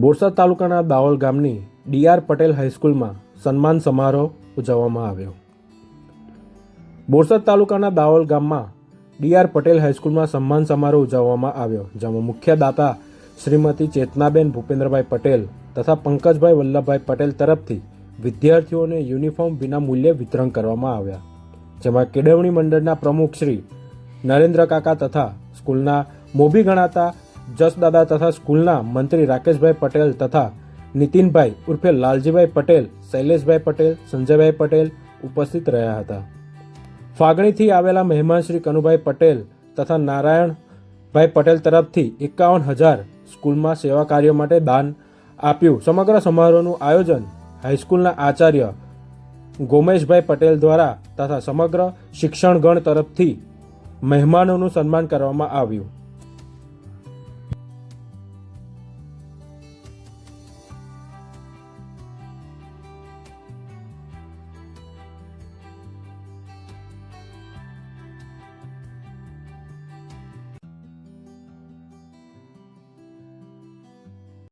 બોરસદ તાલુકાના દાહોલ ગામની ડીઆર પટેલ હાઈસ્કૂલમાં સન્માન સમારોહ ઉજવવામાં આવ્યો. બોરસદ તાલુકાના દાહોલ ગામમાં ડીઆર પટેલ હાઈસ્કૂલમાં સન્માન સમારોહ ઉજવવામાં આવ્યો, જેમાં મુખ્ય દાતા શ્રીમતી ચેતનાબેન ભૂપેન્દ્રભાઈ પટેલ તથા પંકજભાઈ વલ્લભભાઈ પટેલ તરફથી વિદ્યાર્થીઓને યુનિફોર્મ વિના મૂલ્યે વિતરણ કરવામાં આવ્યા. જેમાં કેળવણી મંડળના પ્રમુખ શ્રી નરેન્દ્ર કાકા તથા સ્કૂલના મોભી ગણાતા જસદાદા તથા સ્કૂલના મંત્રી રાકેશભાઈ પટેલ તથા નીતિનભાઈ ઉર્ફે લાલજીભાઈ પટેલ, શૈલેષભાઈ પટેલ, સંજયભાઈ પટેલ ઉપસ્થિત રહ્યા હતા. ફાગણીથી આવેલા મહેમાન શ્રી કનુભાઈ પટેલ તથા નારાયણભાઈ પટેલ તરફથી એકાવન હજાર સ્કૂલમાં સેવા કાર્યો માટે દાન આપ્યું. સમગ્ર સમારોહનું આયોજન હાઈસ્કૂલના આચાર્ય ગોમેશભાઈ પટેલ દ્વારા તથા સમગ્ર શિક્ષણગણ તરફથી મહેમાનોનું સન્માન કરવામાં આવ્યું.